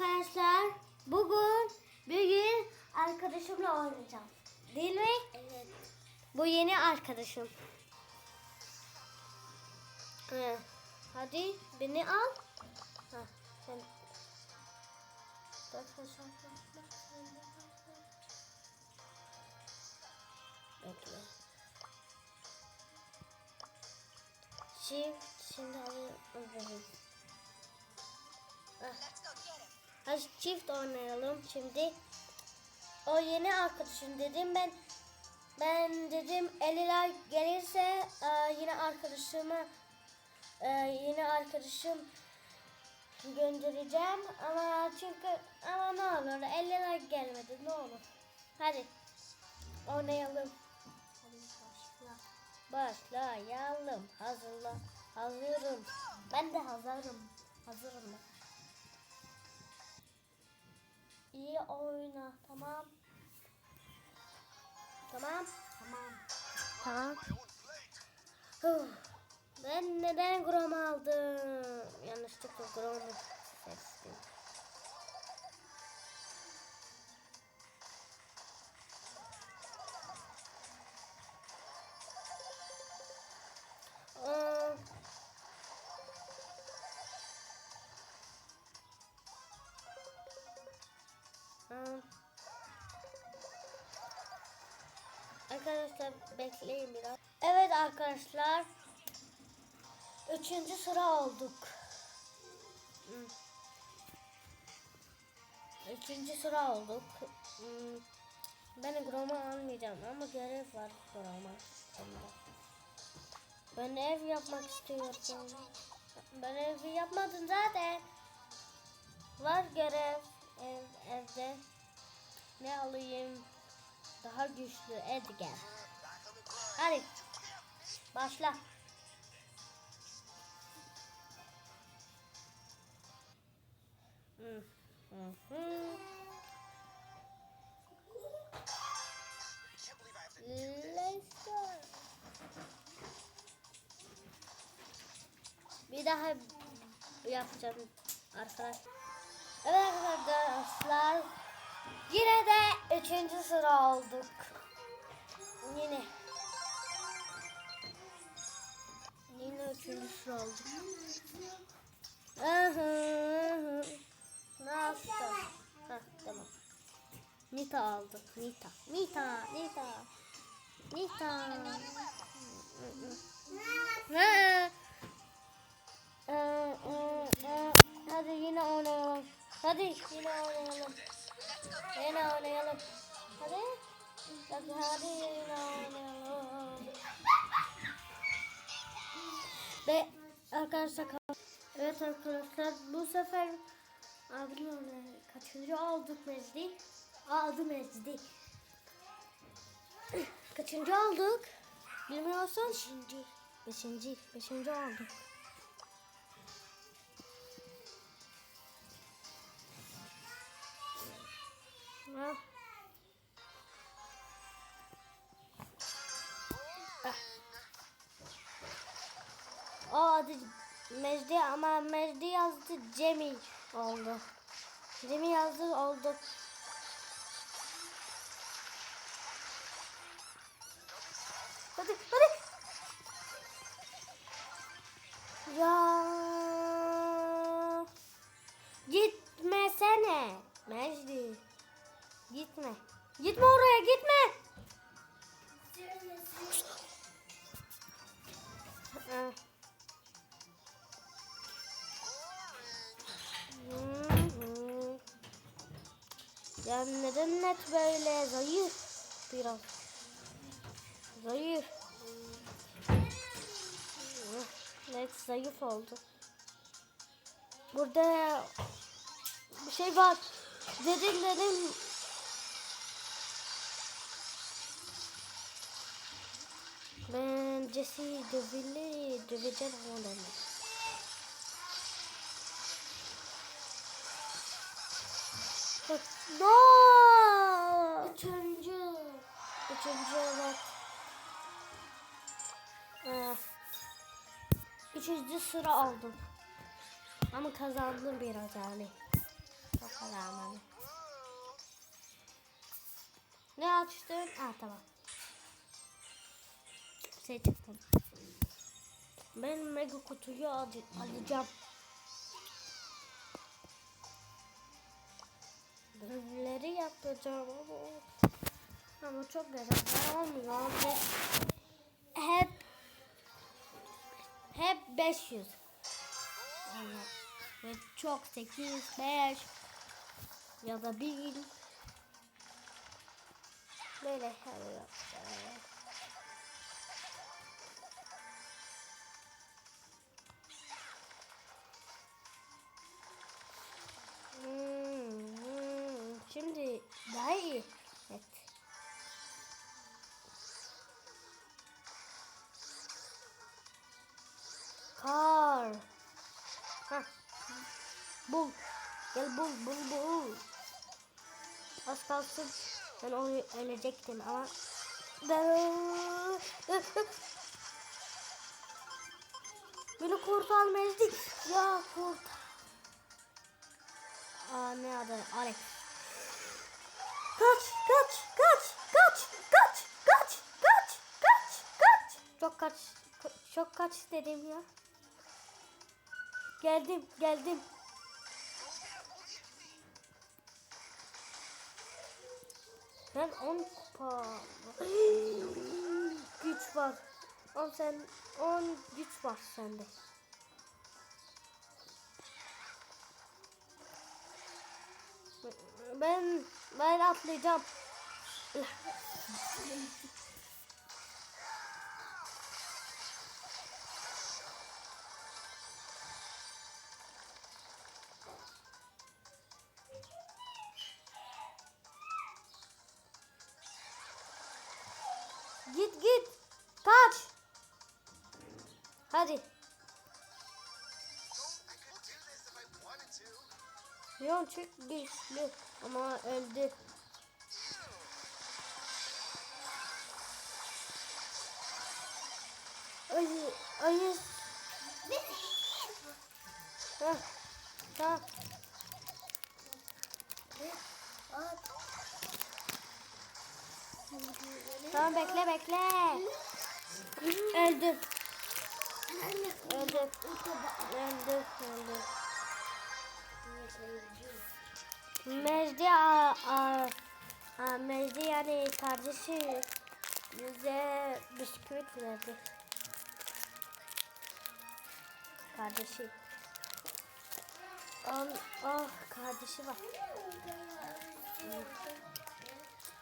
arkadaşlar. Bugün bugün arkadaşımla oynayacağım. Değil mi? Evet. Bu yeni arkadaşım. Ee, hadi beni al. Ha, sen. Bekle. Shift şimdi alıyorum. Ah. Hadi çift oynayalım şimdi. O yeni arkadaşım dedim ben ben dedim 50 like gelirse e, yine arkadaşımı e, yine arkadaşım göndereceğim ama çünkü ama ne olur 50 like gelmedi ne olur. Hadi oynayalım. Hadi başla. Başlayalım. Hazırla. Hazırım. Ben de hazırım. Hazırım ben. İyi oyna. Tamam. Tamam. Tamam. Tamam. Ben neden Grom aldım? Yanlışlıkla Grom'u seçtim. Arkadaşlar bekleyin biraz. Evet arkadaşlar. Üçüncü sıra olduk. Hmm. Üçüncü sıra olduk. Hmm. Ben Grom'u almayacağım ama görev var Grom'a. Ben ev yapmak istiyorum. Ben evi yapmadım zaten. Var görev ev, evde. Ne alayım? Daha güçlü Edgar. Hadi. Başla. Hı, hı, hı. Let's go. Bir daha yapacağım arkadaşlar. Evet arkadaşlar. Yine de üçüncü sıra olduk. Yine. Yine üçüncü sıra olduk. Nasıl? Hah tamam. Nita aldı. Nita. Nita. Nita. Nita. Ne? Hadi yine oynayalım. Hadi yine oynayalım. Yine oynayalım. Hadi. Hadi hadi yine oynayalım. Ve arkadaşlar evet arkadaşlar bu sefer abimle kaçıncı olduk Mecdi? Aldı Mecdi. Kaçıncı olduk? Bilmiyorsan? Beşinci. Beşinci. Beşinci olduk. Ah. O adı Mecdi ama Mecdi yazdı Cemil oldu. Cemil yazdı oldu. Hadi hadi. Ya neden net böyle zayıf biraz. Zayıf. Net zayıf oldu. Burada bir şey var. Dedim dedim Ben Jesse'yi dövüle döveceğim onları. No. Üçüncü. Üçüncü evet. Ee, üçüncü sıra aldım. Ama kazandım biraz yani. Çok rağmen. Ne açtın? Ah tamam. Şey çıktım. Ben mega kutuyu alacağım. Görevleri yapacağım ama ama çok güzel olmuyor. Hep hep 500. Yani ve çok 8, 5 ya da 1000 böyle her yapacağım. Şimdi daha iyi. Evet. Kar. Hah. Bul. Gel bul bul bul. Az kalsın ben onu ölecektim ama ben Beni kurtarmayacak. Ya kurt. Aa ne adı? Alex. Kaç, kaç, kaç, kaç, kaç, kaç, kaç, kaç, kaç. Çok kaç, çok kaç dedim ya. Geldim, geldim. Ben 10 kupa. güç var. 10 sen 10 güç var sende. Ben ben atlayacağım. Git git. Kaç. Hadi. Leon çok güçlü ama öldü. Ayı, ayı. Ha, ha. Tamam bekle bekle. Öldü. Öldü. Öldü. Öldü. Mecdi a, a, a, Mecdi yani kardeşi bize bisküvit verdi. Kardeşi. An, ah kardeşi var.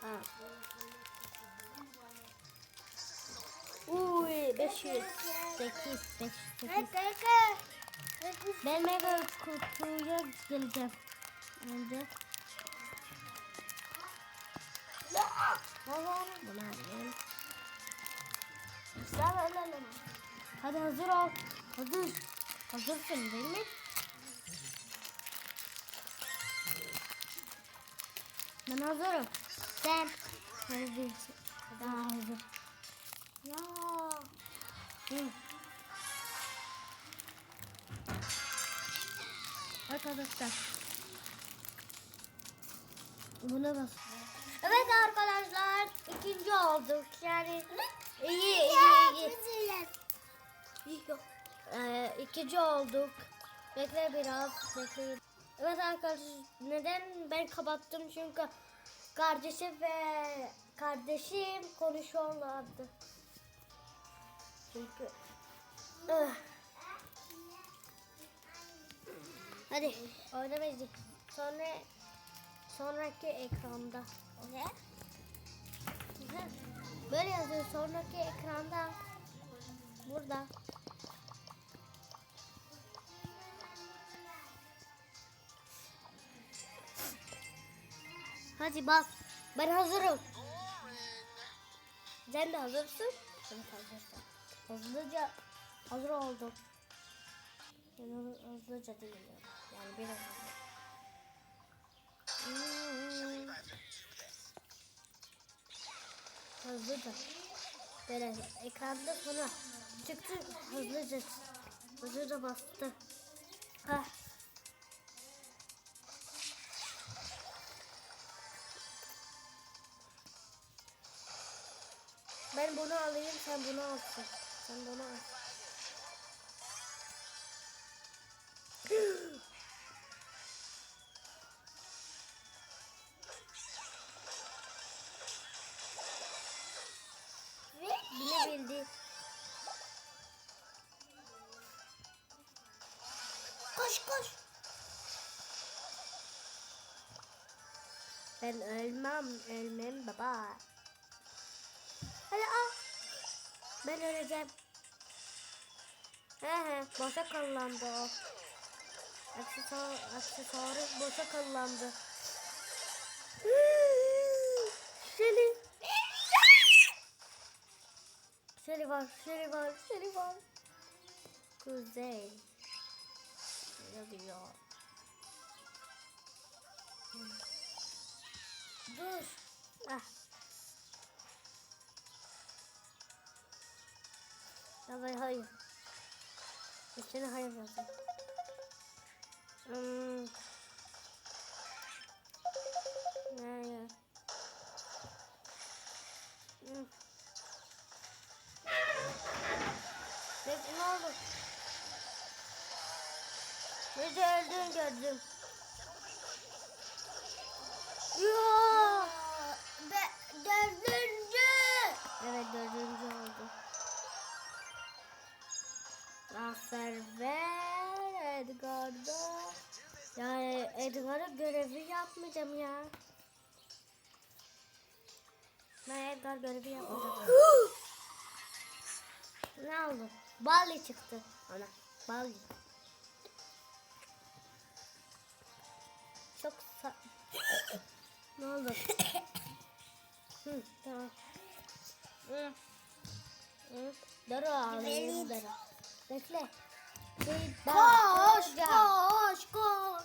Ha. Uy 500 8 5 8 Ben mega kutuya geleceğim. Önce. Sen ölelim. Hadi hazır ol. Hazır. Hazırsın değil mi? Ben hazırım. Sen. Hadi değilsin. Daha hazır. Ya. Hı. Arkadaşlar. Buna bas. Evet arkadaşlar ikinci olduk yani iyi iyi iyi. İyi. Ee, ikinci olduk. Bekle biraz bekle. Evet arkadaşlar neden ben kapattım çünkü kardeşim ve kardeşim konuşuyorlardı. Çünkü Ih. Hadi oynamayız. Sonra sonraki ekranda. Ne? Böyle yazıyor sonraki ekranda. Burada. Hadi bak. Ben hazırım. Sen de hazırsın. Evet hazırsın. Hızlıca hazır oldum. Hızlı- hızlıca değil yani. Biraz hızlı. Hmm. Hızlıca. Böyle ekranda sonra çıktı hızlıca. Hızlıca bastı. Hah. Ben bunu alayım sen bunu alsın. Sen bunu al. Ben ölmem, ölmem baba. Hadi al. Ben öleceğim. He he, boşa kullandı o. Aksesuar, aksesuarı boşa kullandı. Şeli. Şeli var, şeli var, şeli var. Kuzey. Yazıyor. Dur. Ah. Hayır hayır. Üstüne hayır yazın. Hmm. Hayır. Hmm. Peki ne oldu? Nece öldüğünü gördüm. Yapmayacağım ya. Ben Edgar görevi yapmayacağım. ne oldu? Bali çıktı ona. Bali. Çok sa... ne oldu? Hı, tamam. Hı. Hı. Dara alayım Dara. Bekle. Koş, koş, koş.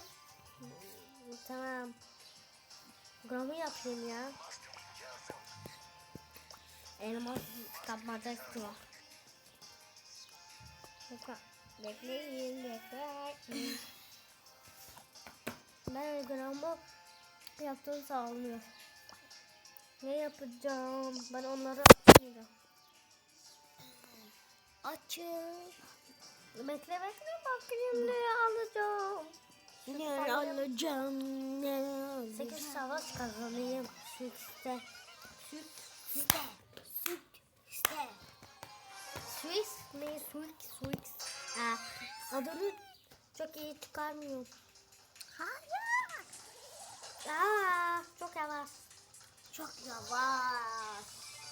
Tamam. Gramı yapayım ya. Elmas kapmaca istiyor. Bekle. Bekleyin, bekleyin. Ben gramı yaptığım sağlıyor. Ne yapacağım? Ben onları atmayacağım. Açın. Bekle bekle bakayım ne alacağım. Ne alacağım, ne alacağım. 8 savaş kazanayım. Süt, süt, işte. Swiss mi? Swiss. Swiss. Ha, adını çok iyi çıkarmıyorum. Hayır. Aa, çok yavaş. Çok yavaş.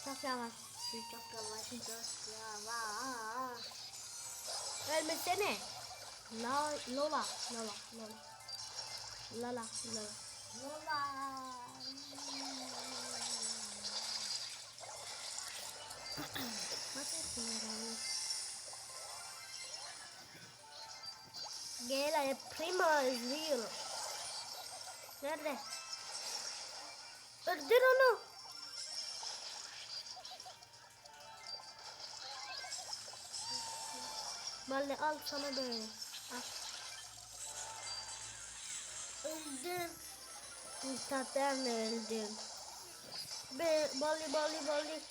Çok yavaş. Çok yavaş, çok yavaş. Ölmesene. La, Lola. Lola. Lola. Lola. Lola. Yapıyorlar Gel ay prima zero. Nerede? Öldür onu. Vallahi al sana böyle. Öldüm. Zaten öldüm. Be, bali bali bali.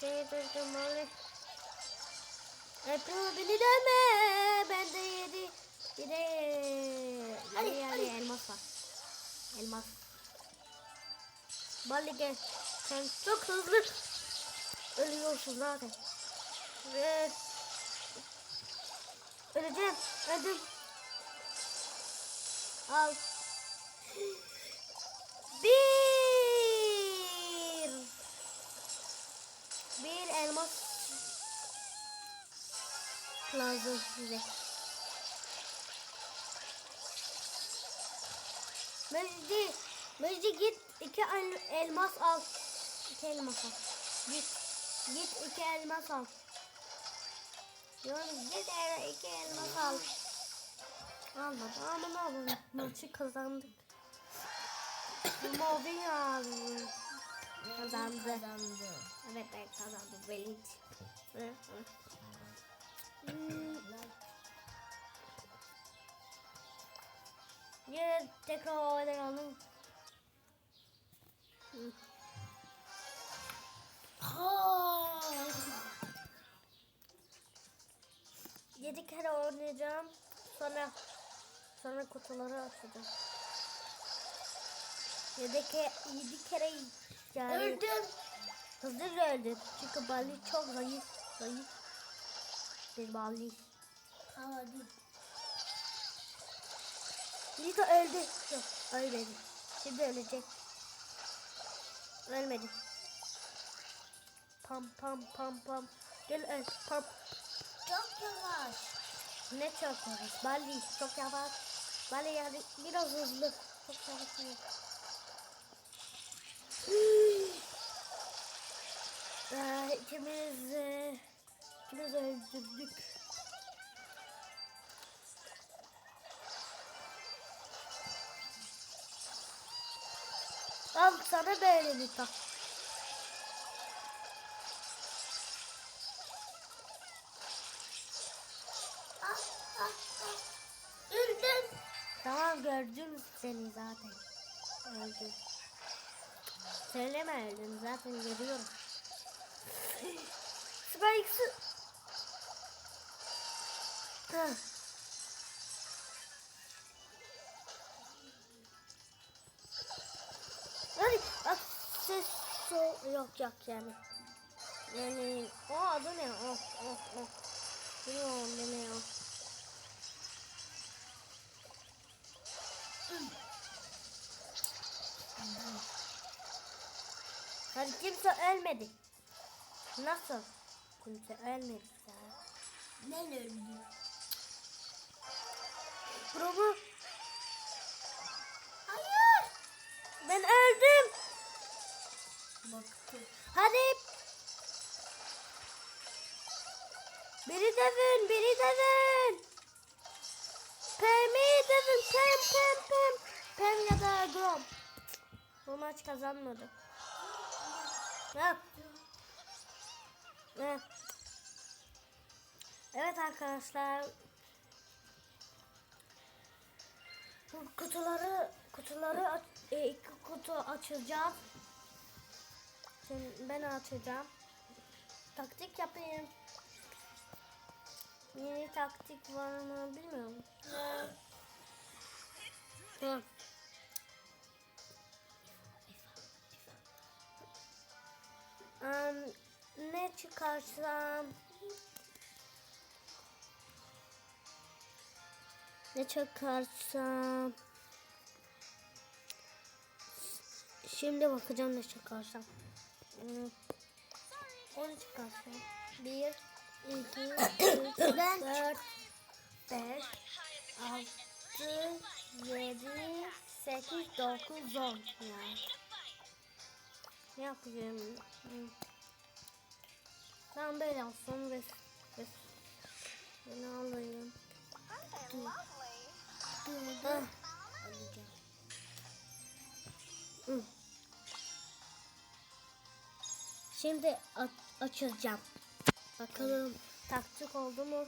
Seni tuttum bali. Yapma beni dövme. Ben de yedi. Bir de Hadi, yani hadi. elmas var. Elmas. Bali gel. Sen çok hızlı ölüyorsun zaten. Ve öleceğim. Öldüm. Al. Bir. Bir elmas lazım bize. Mecdi, Mecdi git iki el- elmas al. İki elmas al. Git, git iki elmas al. Yani git el- iki elmas al. Almadı ama ne olur maçı kazandık. Mavi yazdı. Kazandı. Kazandı. Evet ben kazandım. Hı. Hmm, Yine tekrar oynayalım. Hı. Ha. açacağım. Sonra sonra kutuları açacağım. Yedi, ke, yedi kere yani Öldüm. hızlıca öldüm. Çünkü Bali çok zayıf. Zayıf. Bir Bali. Hadi. Lito öldü. Yok ölmedi. Şimdi ölecek. Ölmedi. Pam pam pam pam. Gel öl. Pam. Çok yavaş. Ne çok yavaş. Bali çok yavaş. Bali yani biraz hızlı. Çok yavaş değil. Ee, ikimiz, e, ikimiz öldürdük. Al sana böyle lütfen. Ah, Tamam gördüm seni zaten. Öldüm. Söyleme öldüm zaten görüyorum. Spikes'ı... Hah. Hadi bak ses so yok yok yani. Yani o adı ne? O o o. Bilmiyorum ne Hadi kimse ölmedi. Nasıl? Kimse ölmedi ya. Ben öldüm. Grubu Hayır. ben öldüm. Baktım. Hadi. Biri dövün, biri dövün. Pem'i dövün, Pem, Pem, Pem. Pem ya da Grom. Bu maç kazanmadı. Evet arkadaşlar. Kutuları kutuları e, iki kutu açacağız. Şimdi ben açacağım. Taktik yapayım. Yeni taktik var mı bilmiyorum. Dur. Am, ne çıkarsam ne çıkarsam şimdi bakacağım ne çıkarsam. Onu çıkarsam. Bir iki üç dört beş altı yedi sekiz dokuz on. Yani ne yapacağım. Ben böyle olsun ve ne alayım. Hı. Şimdi a- açılacağım. Bakalım taktik oldu mu?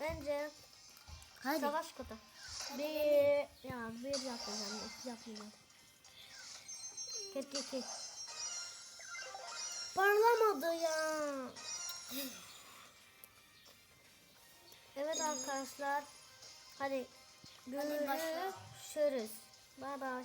Bence Hadi. savaş kutu. Bir ya bir yapacağım, yapmayacağım. Ket ket ket. Parlamadı ya. Evet arkadaşlar. Hadi görüşürüz. Bay bay.